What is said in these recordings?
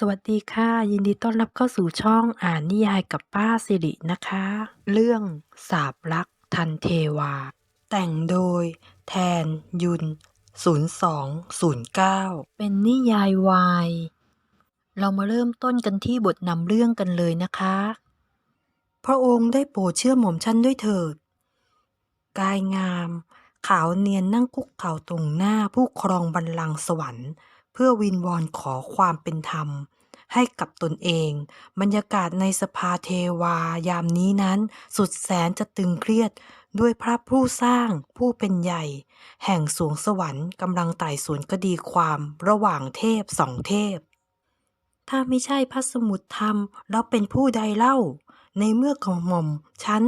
สวัสดีค่ะ ยินดีต้อนรับเข้าสู่ช่องอ่านนิยายกับป้าสิรินะคะ เรื่องสาบรักทันเทวา แต่งโดย แทน ยุน 0209 เป็นนิยายวาย เรามาเริ่มต้นกันที่บทนำเรื่องกันเลยนะคะ พระองค์ได้โปรดเชื่อหม่อมฉันด้วยเถิด กายงาม ขาวเนียนนั่งคุกเข่าตรงหน้าผู้ครองบัลลังก์สวรรค์ พื่อวินวอนขอความเป็นธรรม ให้กับตนเอง บรรยากาศในสภาเทวายามนี้นั้น สุดแสนจะตึงเครียดด้วยพระผู้สร้างผู้เป็นใหญ่ แห่งสวงสวรรค์กำลังไต่สวนคดีความระหว่างเทพสองเทพ ถ้าไม่ใช่พระสมุทรธรรม แล้วเป็นผู้ใดเล่า ในเมื่อกระหม่อมฉัน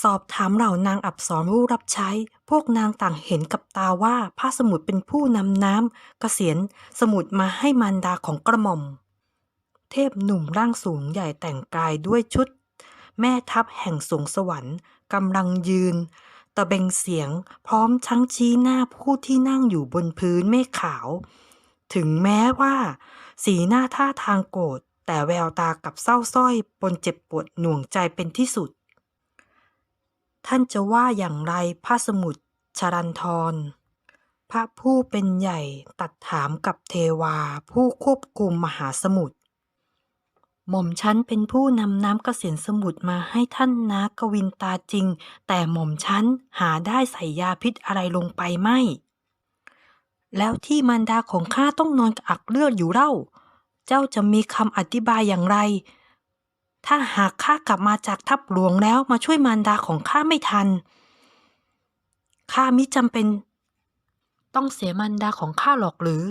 สอบถามเหล่านางอับสรผู้รับใช้ พวกนางต่างเห็นกับตาว่าพระสมุทรเป็นผู้นำน้ำกเกษียณสมุทรมาให้มารดาของกระหม่อม เทพหนุ่มร่างสูงใหญ่แต่งกายด้วยชุด แม่ทัพแห่งสวงสวรรค์กำลังยืน ตะเบงเสียงพร้อมทั้งชี้หน้าผู้ที่นั่งอยู่บนพื้นเมฆขาว ถึงแม้ว่า สีหน้าท่าทางโกรธแต่แววตากับเศร้าสร้อยปนเจ็บปวดหน่วงใจเป็นที่สุด ท่านจะว่าอย่างไรพระสมุทรชรันทร พระผู้เป็นใหญ่ตัดถามกับเทวาผู้ควบคุมมหาสมุทร หม่อมฉันเป็นผู้นำน้ำกเกษียณสมุทรมาให้ท่านนากวินตาจริง แต่หม่อมฉันหาได้ใส่ยาพิษอะไรลงไปไม่ แล้วที่มารดาของข้าต้องนอนอักเลือดอยู่เล่า เจ้าจะมีคำอธิบายอย่างไร ถ้าหากข้ากลับมาจากทัพหลวงแล้วมาช่วยมารดาของข้าไม่ทัน ข้ามิจำเป็น ต้องเสียมารดาของข้าหรอกหรือ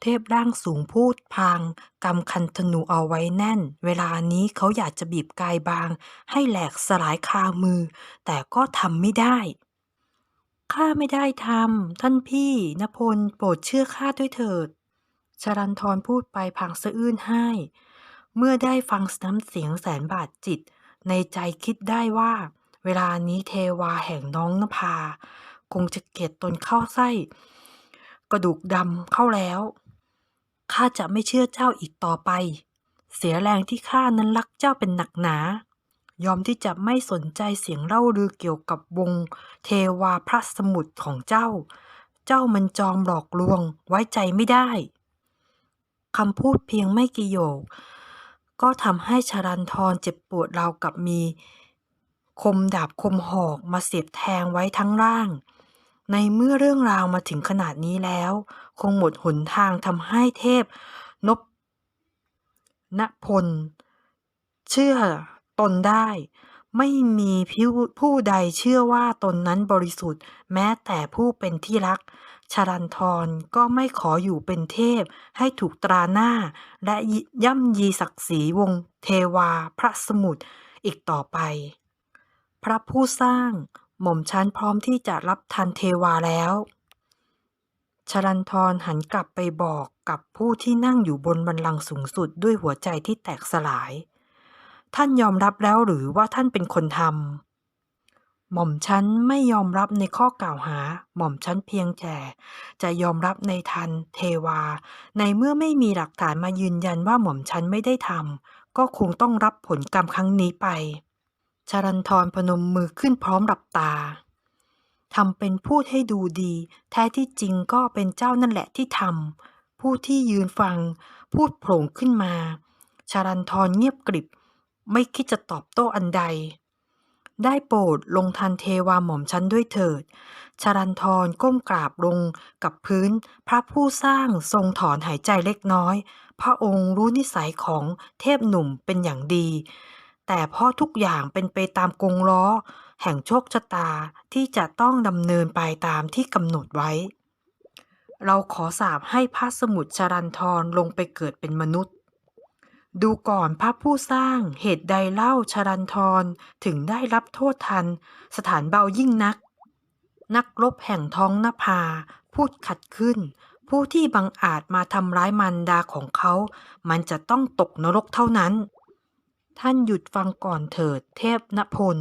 เทพร่างสูงพูดพางกำคันธนูเอาไว้แน่น เวลานี้เขาอยากจะบีบกายบาง ให้แหลกสลายคามือ แต่ก็ทำไม่ได้ข้าไม่ได้ทำท่านพี่นพลโปรดเชื่อข้าด้วยเถิด ชรันทรพูดไปพลางสะอื้นให้ เมื่อได้ฟังน้ำเสียงแสนบาดจิต ในใจคิดได้ว่า เวลานี้เทวาแห่งน้องนภา คงจะเกลียดตนเข้าไส้ กระดูกดำเข้าแล้วข้าจะไม่เชื่อเจ้าอีกต่อไป เสียแรงที่ข้านั้นรักเจ้าเป็นหนักหนา ยอมที่จะไม่สนใจเสียงเล่าลือเกี่ยวกับวง เทวาพระสมุทรของเจ้า เจ้ามันจอมหลอกลวงไว้ใจไม่ได้คำพูดเพียงไม่กี่โยค ก็ทำให้ชรันทรเจ็บปวดราวกับมี คมดาบคมหอกมาเสียบแทงไว้ทั้งร่าง ในเมื่อเรื่องราวมาถึงขนาดนี้แล้ว คงหมดหนทางทำให้เทพนพนพล เชื่อตนได้ ไม่มีผู้ใดเชื่อว่าตนนั้นบริสุทธิ์ แม้แต่ผู้เป็นที่รัก ชรันทรก็ไม่ขออยู่เป็นเทพให้ถูกตราหน้า และย่ำยีศักดิ์ศรีวงเทวาพระสมุทรอีกต่อไป พระผู้สร้างหม่อมชันพร้อมที่จะรับทันเทวาแล้ว ชรันทรหันกลับไปบอกกับผู้ที่นั่งอยู่บนบัลลังสูงสุดด้วยหัวใจที่แตกสลาย ท่านยอมรับแล้วหรือว่าท่านเป็นคนทำ หม่อมฉันไม่ยอมรับในข้อกล่าวหา หม่อมฉันเพียงแต่จะยอมรับในทันเทวา ในเมื่อไม่มีหลักฐานมายืนยันว่าหม่อมฉันไม่ได้ทำก็คงต้องรับผลกรรมครั้งนี้ไป ชรันทรพนมมือขึ้นพร้อมหลับตาทำเป็นพูดให้ดูดี แท้ที่จริงก็เป็นเจ้านั่นแหละที่ทำผู้ที่ยืนฟัง พูดโผล่ขึ้นมาชารันทรเงียบกริบ ไม่คิดจะตอบโต้อันใด ได้โปรดลงทันเทวาหม่อมฉันด้วยเถิด ชรันทรก้มกราบลงกับพื้น พระผู้สร้างทรงถอนหายใจเล็กน้อย พระองค์รู้นิสัยของเทพหนุ่มเป็นอย่างดี แต่พราะทุกอย่างเป็นไปตามกงล้อ แห่งโชคชะตาที่จะต้องดำเนินไปตามที่กำหนดไว้ เราขอสาบให้พระสมุทรชรันทรลงไปเกิดเป็นมนุษย์ ดูก่อนพระผู้สร้างเหตุใดเล่าชรันทรถึงได้รับโทษทัน สถานเบายิ่งนัก นักรบแห่งท้องนภา พูดขัดขึ้น ผู้ที่บังอาจมาทำร้ายมารดาของเขา มันจะต้องตกนรกเท่านั้น ท่านหยุดฟังก่อนเถิดเทพนพล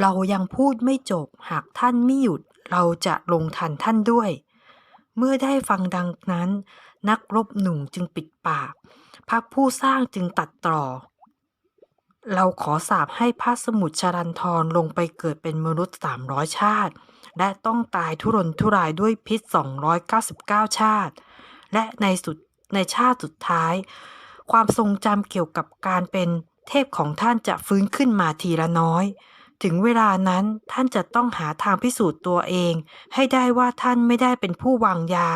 เรายังพูดไม่จบหากท่านไม่หยุดเราจะลงทันท่านด้วย เมื่อได้ฟังดังนั้นนักรบหนุ่มจึงปิดปาก พระผู้สร้างจึงตัดต่อเราขอสาปให้พระสมุทรชรันทรลงไปเกิดเป็นมนุษย์สามร้อยชาติ และต้องตายทุรนทุรายด้วยพิษ299ชาติ และในสุดในชาติสุดท้าย ความทรงจำเกี่ยวกับการเป็นเทพของท่านจะฟื้นขึ้นมาทีละน้อย ถึงเวลานั้นท่านจะต้องหาทางพิสูจน์ตัวเอง ให้ได้ว่าท่านไม่ได้เป็นผู้วางยา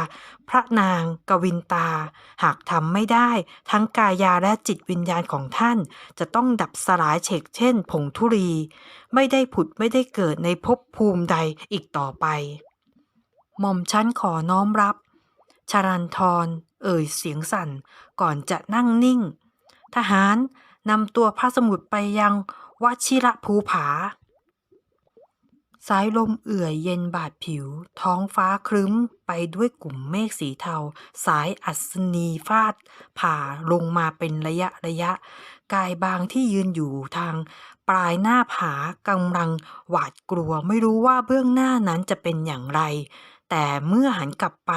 พระนาง กวินตา หากทำไม่ได้ ทั้งกายาและจิตวิญญาณของท่าน จะต้องดับสลายเฉกเช่น ผงธุรี ไม่ได้ผุดไม่ได้เกิดในภพภูมิใดอีกต่อไป หม่อมชั้นขอน้อมรับ ชรันทรเอ่ยเสียงสั่น ก่อนจะนั่งนิ่ง ทหารนำตัวพระสมุทรไปยัง วชิระภูผา สายลมเอื่อยเย็นบาดผิว ท้องฟ้าครึ้มไปด้วยกลุ่มเมฆสีเทา สายอัศนีฟาด ผ่าลงมาเป็นระยะระยะ กายบางที่ยืนอยู่ทางปลายหน้าผากำลังหวาดกลัวไม่รู้ว่าเบื้องหน้านั้นจะเป็นอย่างไร แต่เมื่อหันกลับไป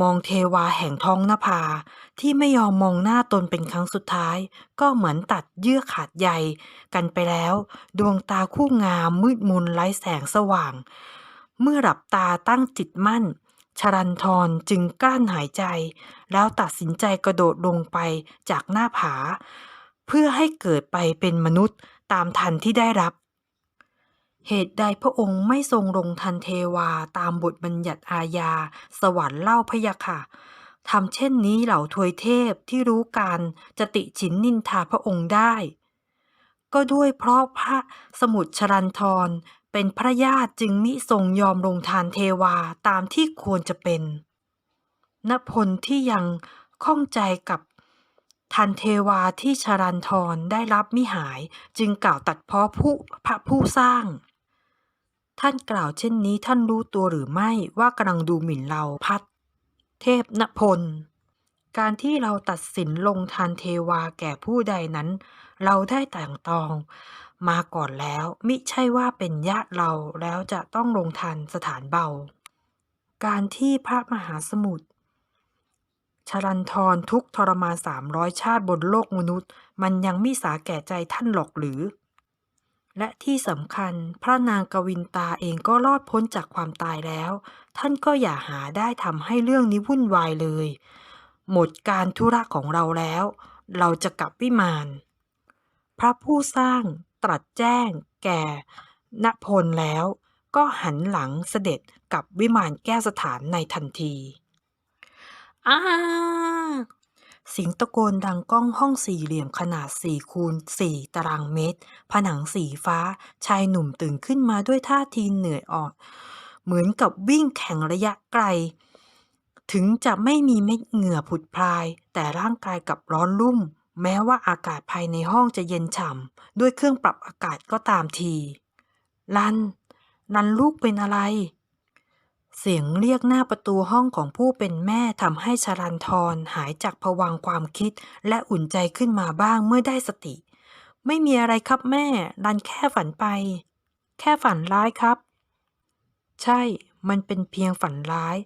มองเทวาแห่งท้องนภาที่ไม่ยอมมองหน้าตนเป็นครั้งสุดท้าย ก็เหมือนตัดเยื่อขาดใยกันไปแล้ว ดวงตาคู่งามมืดมนไร้แสงสว่าง เมื่อหลับตาตั้งจิตมั่น ชรันทรจึงกลั้นหายใจ แล้วตัดสินใจกระโดดลงไปจากหน้าผา เพื่อให้เกิดไปเป็นมนุษย์ตามทันที่ได้รับ เหตุใดพระองค์ไม่ทรงลงทันเทวาตามบทบัญญัติอาญา สวรรค์เล่าพยะค่ะทำเช่นนี้เหล่าทวยเทพที่รู้การจะติฉินนินทาพระองค์ได้ ก็ด้วยเพราะพระสมุทรชรันทรเป็นพระญาติจึงมิทรงยอมลงทานเทวาตามที่ควรจะเป็นนพลที่ยังข้องใจกับทันเทวาที่ชรันทรได้รับมิหายจึงกล่าวตัดพ้อผู้พระผู้สร้าง ท่านกล่าวเช่นนี้ท่านรู้ตัวหรือไม่ว่ากำลังดูหมิ่นเราพัด เทพนพล การที่เราตัดสินลงทานเทวาแก่ผู้ใดนั้น เราได้แต่งตอง มาก่อนแล้ว มิใช่ว่าเป็นญาติเราแล้วจะต้องลงทันสถานเบา การที่พระมหาสมุทรชรันทรทุกทรมานสามร้อยชาติบนโลกมนุษย์ มันยังมิสาแก่ใจท่านหรอกหรือ และที่สำคัญพระนางกวินตาเองก็รอดพ้นจากความตายแล้ว ท่านก็อย่าหาได้ทำให้เรื่องนี้วุ่นวายเลย หมดการธุระของเราแล้ว เราจะกลับวิมาน พระผู้สร้างตรัสแจ้ง แก่ณพลแล้ว ก็หันหลังเสด็จกลับวิมานแก้วสถานในทันที อ้า เสียงตะโกนดังก้องห้องสี่เหลี่ยมขนาดสี่คูณสี่ตารางเมตร ผนังสีฟ้า ชายหนุ่มตื่นขึ้นมาด้วยท่าทีเหนื่อยอ่อน เหมือนกับวิ่งแข่งระยะไกล ถึงจะไม่มีเม็ดเหงื่อผุดพราย แต่ร่างกายกับร้อนรุ่ม แม้ว่าอากาศภายในห้องจะเย็นฉ่ำด้วยเครื่องปรับอากาศก็ตามที ลัน ลันลูกเป็นอะไร เสียงเรียกหน้าประตูห้องของผู้เป็นแม่ทำให้ชรันทรหายจากผวังความคิด และอุ่นใจขึ้นมาบ้างเมื่อได้สติ ไม่มีอะไรครับแม่ลันแค่ฝันไป แค่ฝันร้ายครับ ใช่ มันเป็นเพียงฝันร้าย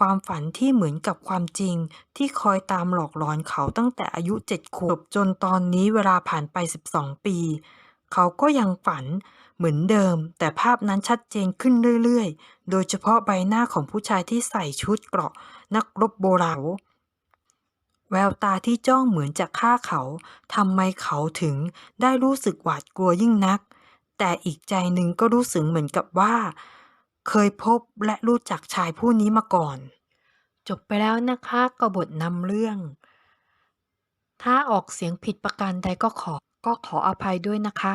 ความฝันที่เหมือนกับความจริง ที่คอยตามหลอกหลอนเขาตั้งแต่อายุเจ็ดขวบจนตอนนี้เวลาผ่านไป12ปี เขาก็ยังฝัน เหมือนเดิม แต่ภาพนั้นชัดเจนขึ้นเรื่อยๆ โดยเฉพาะใบหน้าของผู้ชายที่ใส่ชุดเกราะนักรบโบราณแววตาที่จ้องเหมือนจะฆ่าเขาทำไมเขาถึงได้รู้สึกหวาดกลัวยิ่งนัก แต่อีกใจหนึ่งก็รู้สึกเหมือนกับว่า เคยพบและรู้จักชายผู้นี้มาก่อน จบไปแล้วนะคะกบทนำเรื่อง ถ้าออกเสียงผิดประการใดก็ขอก็ขออภัยด้วยนะคะ